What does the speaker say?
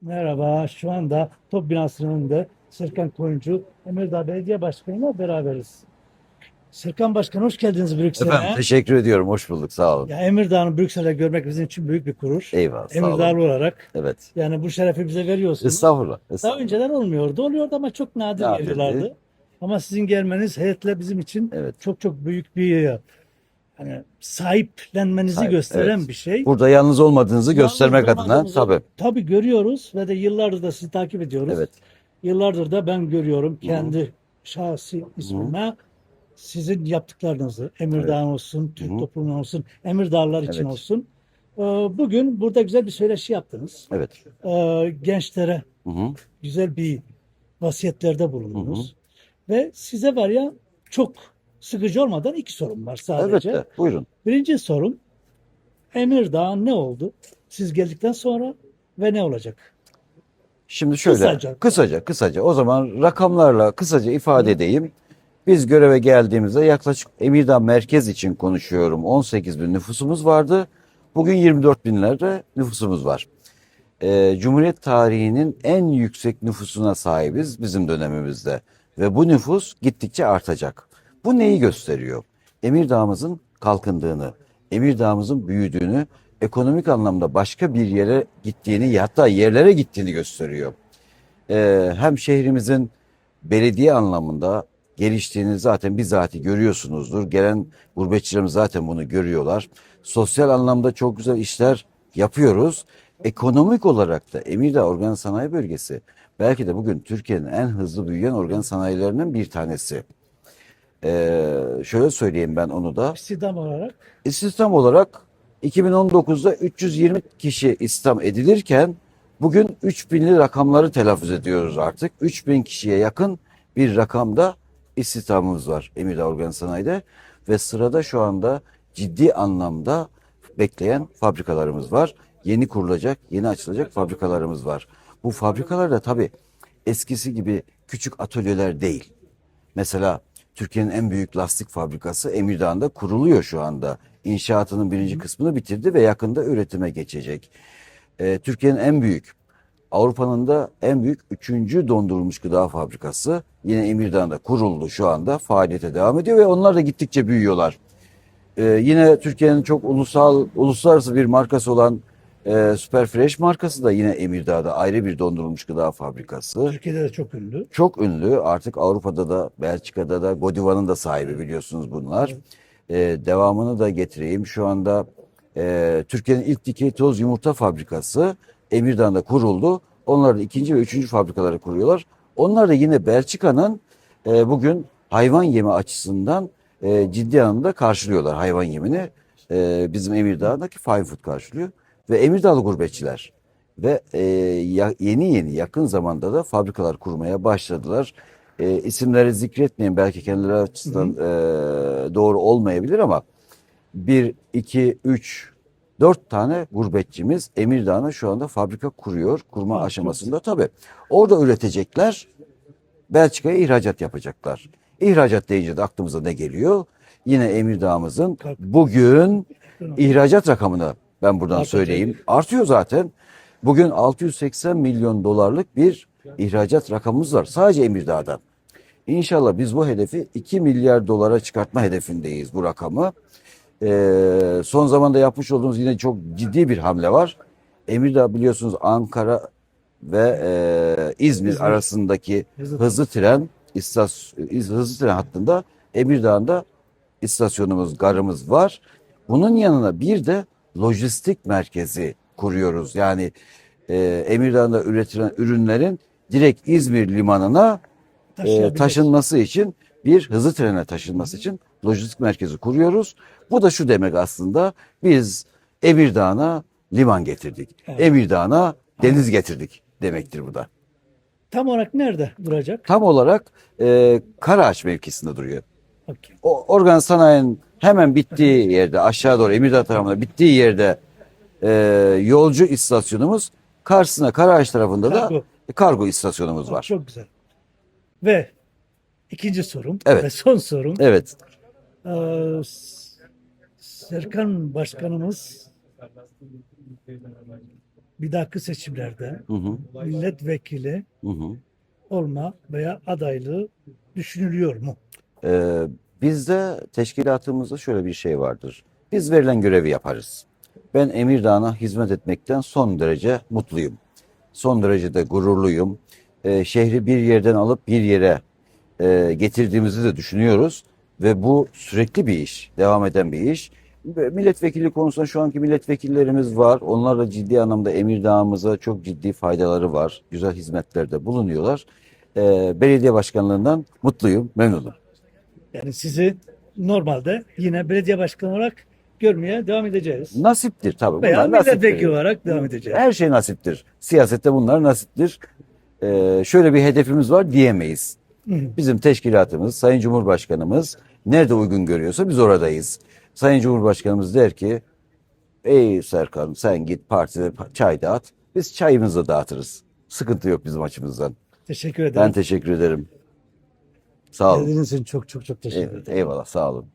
Merhaba, şu anda Top binasının önünde Serkan Koyuncu, Emirdağ Belediye Başkanı'yla beraberiz. Serkan Başkan hoş geldiniz Brüksel'e. Efendim teşekkür ediyorum. Hoş bulduk. Sağ olun. Ya Emirdağ'ın Brüksel'e görmek bizim için büyük bir gurur. Eyvallah. Sağ Emirdağlı olun. olarak Evet. yani bu şerefi bize veriyorsunuz. Estağfurullah. Daha estağfurullah. önceden olmuyordu. Oluyordu ama çok nadir Nadirdi. geliyorlardı. Ama sizin gelmeniz heyetle bizim için Evet. çok çok büyük bir hani sahiplenmenizi Sahip, gösteren evet. bir şey. Burada yalnız olmadığınızı göstermek Yalnız adına olmadığımızı tabii. Tabii görüyoruz ve de yıllardır da sizi takip ediyoruz. Evet. Yıllardır da ben görüyorum kendi şahsi ismime sizin yaptıklarınızı. Emirdağ olsun, Türk Hı hı. toplumu olsun, Emirdağlılar için Evet. olsun. Ee, Bugün burada güzel bir söyleşi yaptınız. Evet. Ee, Gençlere Hı hı. güzel bir vasiyetlerde bulundunuz. Ve size var ya çok sıkıcı olmadan iki sorum var sadece. Elbette. Buyurun. Birinci sorum Emirdağ ne oldu? Siz geldikten sonra ve ne olacak? Şimdi şöyle Kısaca. kısaca kısaca, o zaman rakamlarla kısaca ifade edeyim. Biz göreve geldiğimizde yaklaşık Emirdağ merkez için konuşuyorum. 18 bin nüfusumuz vardı. Bugün 24 binlerde nüfusumuz var. Ee, Cumhuriyet tarihinin en yüksek nüfusuna sahibiz bizim dönemimizde. Ve bu nüfus gittikçe artacak. Bu neyi gösteriyor? Emirdağ'ımızın kalkındığını, Emirdağ'ımızın büyüdüğünü, ekonomik anlamda başka bir yere gittiğini hatta yerlere gittiğini gösteriyor. Ee, hem şehrimizin belediye anlamında geliştiğini zaten bizatihi görüyorsunuzdur. Gelen gurbetçilerimiz zaten bunu görüyorlar. Sosyal anlamda çok güzel işler yapıyoruz. Ekonomik olarak da Emirdağ Organ Sanayi Bölgesi belki de bugün Türkiye'nin en hızlı büyüyen organ sanayilerinden bir tanesi. Ee, şöyle söyleyeyim ben onu da. İstihdam olarak İstihdam olarak 2019'da 320 kişi istihdam edilirken bugün 3000'li rakamları telaffuz ediyoruz artık. 3000 kişiye yakın bir rakamda istihdamımız var Emirdağ Organ Sanayi'de ve sırada şu anda ciddi anlamda bekleyen fabrikalarımız var. Yeni kurulacak, yeni açılacak fabrikalarımız var. Bu fabrikalar da tabii eskisi gibi küçük atölyeler değil. Mesela Türkiye'nin en büyük lastik fabrikası Emirdağ'da kuruluyor şu anda. İnşaatının birinci kısmını bitirdi ve yakında üretime geçecek. Ee, Türkiye'nin en büyük, Avrupa'nın da en büyük üçüncü dondurulmuş gıda fabrikası yine Emirdağ'da kuruldu şu anda faaliyete devam ediyor ve onlar da gittikçe büyüyorlar. Ee, yine Türkiye'nin çok ulusal uluslararası bir markası olan e, Super Fresh markası da yine Emirdağ'da ayrı bir dondurulmuş gıda fabrikası. Türkiye'de de çok ünlü. Çok ünlü artık Avrupa'da da Belçika'da da Godiva'nın da sahibi biliyorsunuz bunlar. Ee, devamını da getireyim. Şu anda e, Türkiye'nin ilk dikey toz yumurta fabrikası Emirdağ'da kuruldu. Onlar da ikinci ve üçüncü fabrikaları kuruyorlar. Onlar da yine Belçika'nın e, bugün hayvan yemi açısından e, ciddi anlamda karşılıyorlar hayvan yemini. E, bizim Emirdağ'daki Fine Food karşılıyor. Ve Emirdağlı gurbetçiler ve e, yeni yeni yakın zamanda da fabrikalar kurmaya başladılar. E, isimleri zikretmeyin belki kendileri açısından e, doğru olmayabilir ama bir, iki, üç, dört tane gurbetçimiz Emirdağ'ına şu anda fabrika kuruyor. Kurma aşamasında tabii. Orada üretecekler. Belçika'ya ihracat yapacaklar. İhracat deyince de aklımıza ne geliyor? Yine Emirdağ'ımızın bugün ihracat rakamını ben buradan söyleyeyim. Artıyor zaten. Bugün 680 milyon dolarlık bir ihracat rakamımız var. Sadece Emirdağ'dan. İnşallah biz bu hedefi 2 milyar dolara çıkartma hedefindeyiz bu rakamı. Ee, son zamanda yapmış olduğumuz yine çok ciddi bir hamle var. Emirdağ biliyorsunuz Ankara ve e, İzmir, İzmir. arasındaki Hızlı hızlı tren istas hızlı tren hattında Emirdağ'da istasyonumuz, garımız var. Bunun yanına bir de lojistik merkezi kuruyoruz. Yani e, Emirdağ'da üretilen ürünlerin direkt İzmir limanına e, taşınması için bir hızlı trene taşınması için lojistik merkezi kuruyoruz. Bu da şu demek aslında biz Emirdağ'a liman getirdik. Evet. Emirdağ'a deniz getirdik demektir bu da. Tam olarak nerede duracak? Tam olarak e, Karaağaç mevkisinde duruyor. Okey. O organ sanayinin hemen bittiği yerde aşağı doğru Emirdağ tarafında bittiği yerde e, yolcu istasyonumuz karşısına Karaağaç tarafında da Kargo. kargo istasyonumuz var. Çok güzel. Ve ikinci sorum Evet. ve son sorum. Evet. Ee, Serkan Başkanımız bir dahaki seçimlerde Hı hı, milletvekili hı hı. olma veya adaylığı düşünülüyor mu? Ee, bizde teşkilatımızda şöyle bir şey vardır. Biz verilen görevi yaparız. Ben Emirdağ'a hizmet etmekten son derece mutluyum. Son derece de gururluyum. Ee, şehri bir yerden alıp bir yere e, getirdiğimizi de düşünüyoruz. Ve bu sürekli bir iş, devam eden bir iş. Ve Milletvekili konusunda şu anki milletvekillerimiz var. Onlar da ciddi anlamda Emirdağ'ımıza çok ciddi faydaları var. Güzel hizmetlerde bulunuyorlar. Ee, belediye başkanlığından mutluyum, memnunum. Yani sizi normalde yine belediye başkanı olarak görmeye devam edeceğiz. Nasiptir tabii. Veya bunlar nasiptir. milletvekili olarak devam edeceğiz. Her şey nasiptir. Siyasette bunlar nasiptir. Ee, şöyle bir hedefimiz var diyemeyiz. Bizim teşkilatımız, Sayın Cumhurbaşkanımız nerede uygun görüyorsa biz oradayız. Sayın Cumhurbaşkanımız der ki, ey Serkan sen git partide çay dağıt. Biz çayımızı da dağıtırız. Sıkıntı yok bizim açımızdan. Teşekkür ederim. Ben teşekkür ederim. Sağ olun. Geldiğiniz için çok çok çok teşekkür ederim. Eyvallah sağ olun.